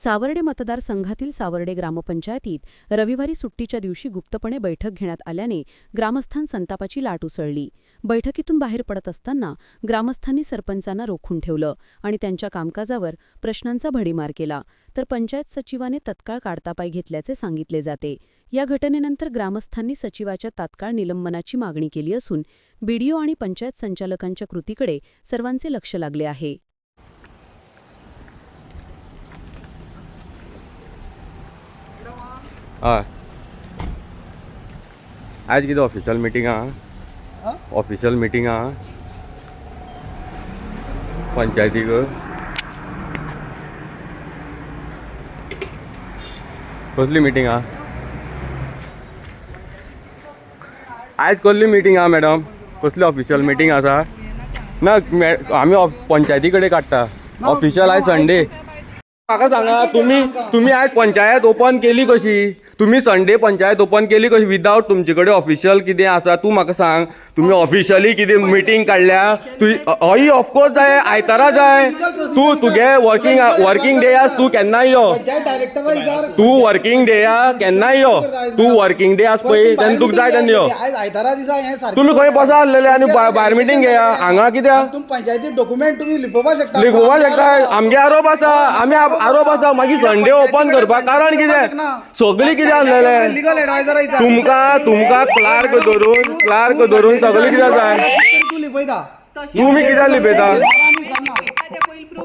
सावर्डे मतदारसंघातील सावर्डे ग्रामपंचायतीत रविवारी सुट्टीच्या दिवशी गुप्तपणे बैठक घेण्यात आल्याने ग्रामस्थान संतापाची लाट उसळली. बैठकीतून बाहेर पडत असताना ग्रामस्थांनी सरपंचांना रोखून ठेवलं आणि त्यांच्या कामकाजावर प्रश्नांचा भडीमार केला. तर पंचायत सचिवाने तत्काळ काढतापाय घेतल्याचे सांगितले जाते. या घटनेनंतर ग्रामस्थांनी सचिवाच्या तात्काळ निलंबनाची मागणी केली असून बीडीओ आणि पंचायत संचालकांच्या कृतीकडे सर्वांचे लक्ष लागले आहे. हय आयज कितें ऑफिशियल मिटींग आहा ऑफिशियल मिटींग आहा पंचायतीक कसली मिटींग आहा आयज कसली मिटींग आहा मॅडम कसली ऑफिशियल मिटींग आसा ना आमी पंचायती कडेन काडटा ऑफिशियल आयज संडे म्हाका सांगा तुम्ही तुम्ही आयज पंचायत ओपन केली कशी? तुम्ही संडे पंचायत ओपन केली कशी? विदाउट तुमचे कडेन ऑफिशियल कितें आसा तूं म्हाका सांग. तुम्ही ऑफिशियली कितें मिटींग काडल्या तू हय ऑफकोर्स जाय आयतारा जाय तूं तुगे वर्किंग वर्किंग डे आस तूं केन्नाय यो? तूं वर्किंग डे आ केन्नाय यो? तूं वर्किंग डे आस पळय तेन्ना तुका जाय तेन्ना यो. आयतारा दिसा हे तुम्ही खंय बसा आसलेले आनी भायर मिटींग घेया? हांगा कित्याक तुम पंचायती डॉक्युमेंट तुम्ही लिपोवपाक शकता लिखोवपा शकता. आमगे आरोप आसा. आमी आरोप आसा. मागीर संडे ओपन करपाक. कारण कितें सगळी कितें आसलेले तुमकां तुमकां क्लार्क धरून क्लार्क धरून सगळें कितें जाय? तुमी कित्याक लिपयता.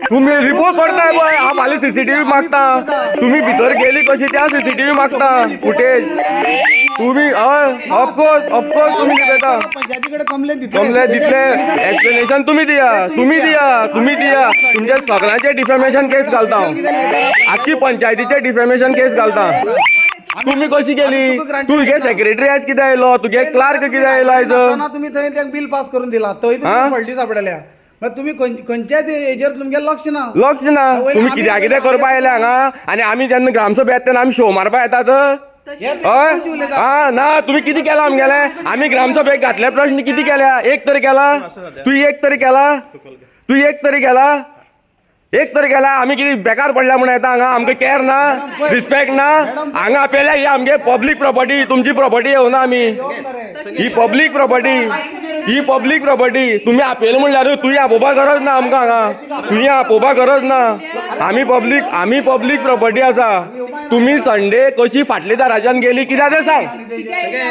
तुम्ही रिपोर्ट पळय हांव फाल्यां सीसीटीव्ही मागता. तुम्ही भितर गेली कशी त्या सीसीटीव्ही मागता. फुटेज तुम्ही हय ऑफकोर्स ऑफकोर्स तुम्ही दितले कमले दितले एक्सप्लेनेशन तुम्ही दिया तुम्ही दिया तुम्ही दिया. तुमच्या सगळ्यांचे डिफॅमेशन केस घालता. आख्खी पंचायतीचे डिफॅमेशन केस घालता. तुम्ही कशी गेली? तू तुगे सेक्रेटरी आयज कितें आयलो तुगे क्लार्क कितें आयलो आयज तुम्ही बिल पास करून दिला. थंय सापडल्या. तुम्ही खंय- खंयच्याच हेजेर तुमगे लक्ष ना? लक्ष ना. तुम्ही कित्याक कितें करपा आयले हांगा आनी आमी जेन्ना ग्रामसभा येता तेन्ना आमी शो मारपा येतात हय हा ना तुम्ही किती केला आमगेले आम्ही ग्रामसभेक घातले प्रश्न किती केल्या? एक तरी केला? तू एक तरी केला? तू एक तरी केला? एक तरी केला? आम्ही किती बेकार पडल्या म्हणून येता हांगा आमकां केअर ना रिस्पेक्ट ना. हांगा आपयल्या ही आमगे पब्लीक प्रॉपर्टी तुमची प्रॉपर्टी येवना आमी ही पब्लीक प्रॉपर्टी ही पब्लीक प्रॉपर्टी तुम्ही आपेल म्हणल्यार तुवें आपोवपा गरज ना आमकां हांगा तुवें आपोवपा गरज ना. आमी पब्लीक आमी पब्लीक प्रॉपर्टी आसा तुम्ही संडे कशी फाटली दाराच्यान गेली कित्याक तें सांग?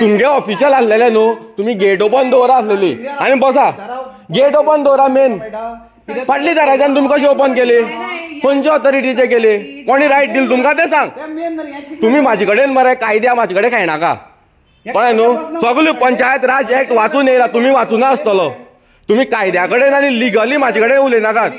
तुमगे ऑफिशियल आसलेले न्हू. तुम्ही गेट ओपन दवरा आसलेली. आनी बसा. गेट ओपन दवरा मेन फाटली दाराच्यान तुमी कशी ओपन केली? खंयच्या ऑथॉरिटीचे केले? कोणी रायट दिली तुमकां तें सांग. तुमी तुम्ही म्हाजे कडेन मरे कायद्या म्हाजे कडेन खेळनाका कळ्ळें न्हू सगळ्यो पंचायत राज एक्ट वाचून येयला तुमी वाचूना आसतलो तुमी कायद्या कडेन आनी लिगली म्हाजे कडेन उलयनाकात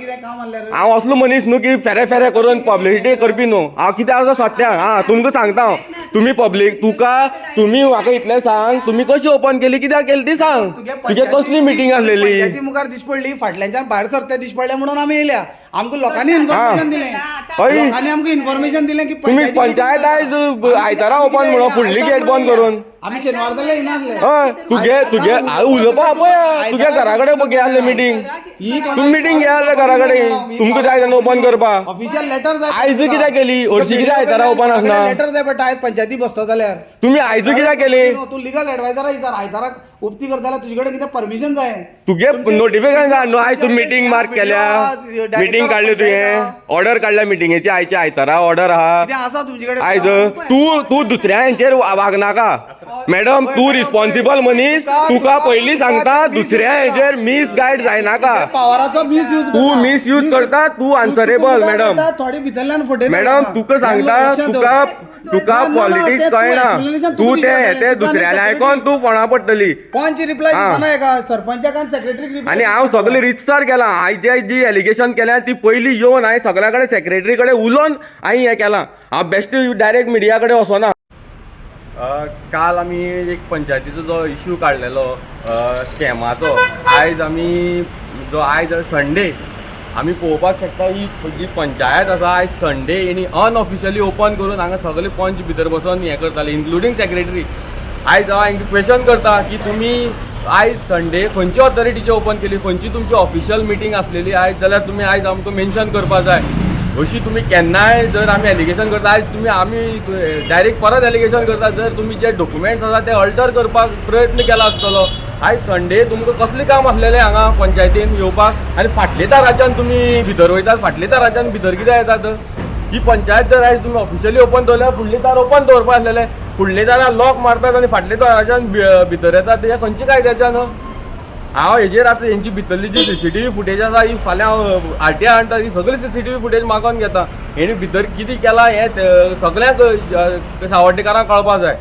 हांव असलो मनीस न्हू की फेरे फेरे करून पब्लिसिटी करपी न्हू. हांव कित्याक असो सोडटा हा तुमकां सांगता हांव. तुमी पब्लीक तुका तुमी म्हाका इतलें सांग. तुमी कशी ओपन केली? कित्याक केली ती सांग? तुगे कसली मिटींग आसलेली पंचायती मुखार दिश पडली. फाटल्याच्यान भायर सरते दिश पडले म्हणून आमी येयल्या आमकां लोकांनी इन्फॉर्मेशन दिलें. हय. लोकांनी आमकां इन्फॉर्मेशन दिलें की तुम्ही पंचायती आयज आयतारा ओपन म्हणून फुडली गेट बंद करून. आमी शेनवार जाल्यार येनासले हय तुगे तुगे हांव उलोवपा पळय तुगे घरा कडेन घे आसलें मिटींग ही तूं मिटींग घे आसलें घरा कडेन तुमकां जाय तेन्ना ओपन करपाक ऑफिशियल लेटर जाय आयज कित्याक केली? हरशी कित्याक आयतारा ओपन आसना लेटर जाय पडटा आयज पंचायती बसता जाल्यार तुम्ही आयज कित्याक केली? तू लिगल एडवायझर आयतार आयताराक उक्ती करता जाल्यार तुजे कडेन कितें परमिशन जाय तुगे नोटिफिकेशन जाय न्हू आयज तू मिटींग मार्क केल्या. मिटींग काडली तुवें ऑर्डर काडल्या मिटींगेची आयच्या आयतारा ऑर्डर आहा आसा तुमचे कडेन आयज तू तू दुसऱ्या हेंचेर वागनाका मॅडम तू रिस्पॉन्सिबल मनीस तुका पयलीं सांगता? दुसऱ्या हेचेर मिस गायड जायनाका पावराचो मिस यूज तू मिस यूज करता तू आन्सरेबल मॅडम. थोडी भितरल्यान फुटयता मॅडम तुका सांगता तुका तुका पॉलिटिक्स कळना. तू ते ते दुसऱ्याले आयकोन तू फोणा पडटली पंच रिप्लाय हा. सेक्रेटरी आनी हांव सगळें रितसर केलां. आयची जी एलिगेशन केल्या ती पयलीं येवन हांवें सगळ्या कडेन सेक्रेटरी कडेन उलोवन हांवें हें केलां. हांव बेश्ट डायरेक्ट मिडिया कडेन वचोना काल आमी एक पंचायतीचो जो इश्यू काडलेलो स्कॅमाचो आयज आमी जो आयज संडे आमी पळोवपाक शकता ही जी पंचायत आसा आयज संडे हेणी अनऑफिशियली ओपन करून हांगा सगळे पंच भितर बसोन हें करताले इन्क्लुडींग सेक्रेटरी आयज हांव हांकां क्वेश्चन करता की तुमी आयज संडे खंयची ऑथॉरिटीची ओपन केली खंयची तुमची ऑफिशियल मिटींग आसलेली आयज जाल्यार तुमी आयज आमकां मेन्शन करपा जाय अशी तुम्ही केन्नाय जर आमी एलिगेशन करता आयज तुमी आमी डायरेक्ट परत एलिगेशन करता जर तुमी जे डॉक्युमेंट्स आसा ते अल्टर करपाक प्रयत्न केला आसतलो आयज संडे तुमकां कसलें काम आसलेलें हांगा पंचायतीन येवपाक? आनी फाटले दाराच्यान तुमी भितर वयतात फाटल्या दाराच्यान भितर कित्याक येतात? ही पंचायत जर आयज तुमी ऑफिशियली ओपन दवरल्या फुडली दार ओपन दवरपा आसलेले फुडले दारां लॉक मारतात आनी फाटल्या दाराच्यान भि- भितर येतात तेजे खंयचे कायद्याच्यान हांव हेजेर आतां हेंची भितरली जी C C T V footage आसा ही फाल्यां आर टी आय हाडटा ही सगळी C C T V footage मागोवन घेता. हेणी भितर कितें केलां हें सगळ्यांक सावड्डेकारांक कळपा जाय